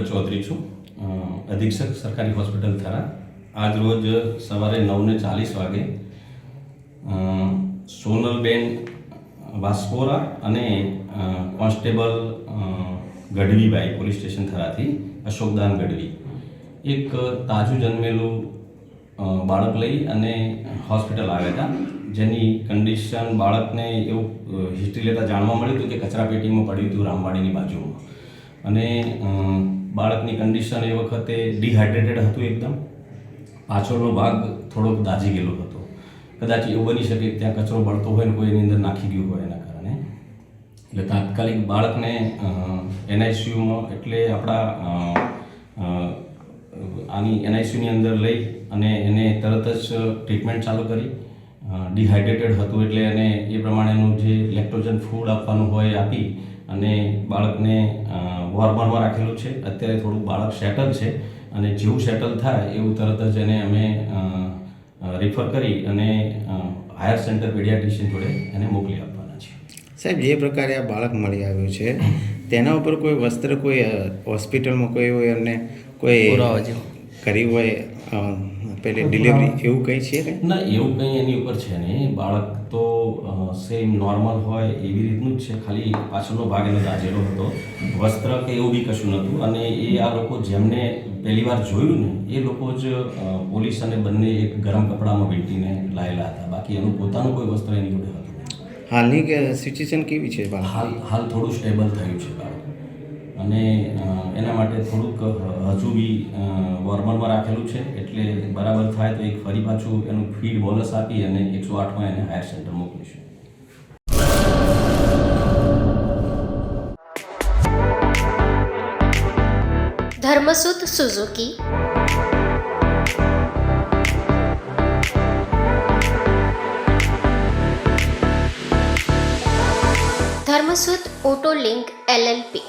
ધીરજ ચૌધરી છું. અધિક્ષક સરકારી હોસ્પિટલ થરા. આજ રોજ સવારે નવને ચાલીસ વાગે સોનલબેન વાસ્પોરા અને કોન્સ્ટેબલ ગઢવીભાઈ પોલીસ સ્ટેશન થરાથી અશોકદાન ગઢવી. એક તાજું જન્મેલું બાળક લઈ અને હોસ્પિટલ આવ્યા હતા. જેની કન્ડિશન બાળકને એવું હિસ્ટ્રી લેતા જાણવા મળ્યું હતું કે કચરાપેટીમાં પડ્યું હતું રામવાડીની બાજુમાં. અને બાળકની કન્ડિશન એ વખતે ડિહાઇડ્રેટેડ હતું એકદમ. પાછળનો ભાગ થોડોક દાઝી ગયેલો હતો. કદાચ એવું બની શકે ત્યાં કચરો બળતો હોય ને કોઈ એની અંદર નાખી ગયું હોય એના કારણે. એટલે તાત્કાલિક બાળકને એનઆઈસીયુમાં એટલે આપણા આની એનઆઈસીયુની અંદર લઈ અને એને તરત જ ટ્રીટમેન્ટ ચાલુ કરી. ડિહાઇડ્રેટેડ હતું એટલે એને એ પ્રમાણેનું જે લેક્ટોજન ફૂડ આપવાનું હોય એ આપી અને બાળકને વોર્મરમાં રાખેલું છે. અત્યારે થોડું બાળક સેટલ છે અને જેવું સેટલ થાય એવું તરત જ એને અમે રિફર કરી અને હાયર સેન્ટર પીડિયાટ્રિશિયન જોડે એને મોકલી આપવાના છે સાહેબ જે પ્રકારે આ બાળક મળી આવ્યું છે તેના ઉપર કોઈ વસ્ત્ર કોઈ હોસ્પિટલમાં કોઈ હોય એમને કોઈ કર્યું હોય પેલે ડિલિવરી એવું કંઈ છે કે ના એવું કંઈ એની ઉપર છે નહીં. બાળક તો સેમ નોર્મલ હોય એવી રીતનું જ છે. ખાલી પાછળનો ભાગ એનો દાજેલો હતો. વસ્ત્ર કે એવું બી કશું નહોતું. અને એ આ લોકો જેમને પહેલી વાર જોયું ને એ લોકો જ પોલીસ અને બંને એક ગરમ કપડામાં વીંટીને લાયેલા હતા. બાકી એનું પોતાનું કોઈ વસ્ત્ર એની જોડે હતું હાલની કે સિચ્યુએશન કેવી છે હાલ હાલ થોડું સ્ટેબલ થયું છે બાળક. અને એના માટે થોડુંક હજુ બી વોર્મરમાં રાખેલું છે. એટલે બરાબર થાય તો એક ફરી પાછું એનું ફીડ બોલસ આપી અને એકસો આઠમાં એને higher centre મોકલીશું. Dharmasut Suzuki. Dharmasut auto link LLP.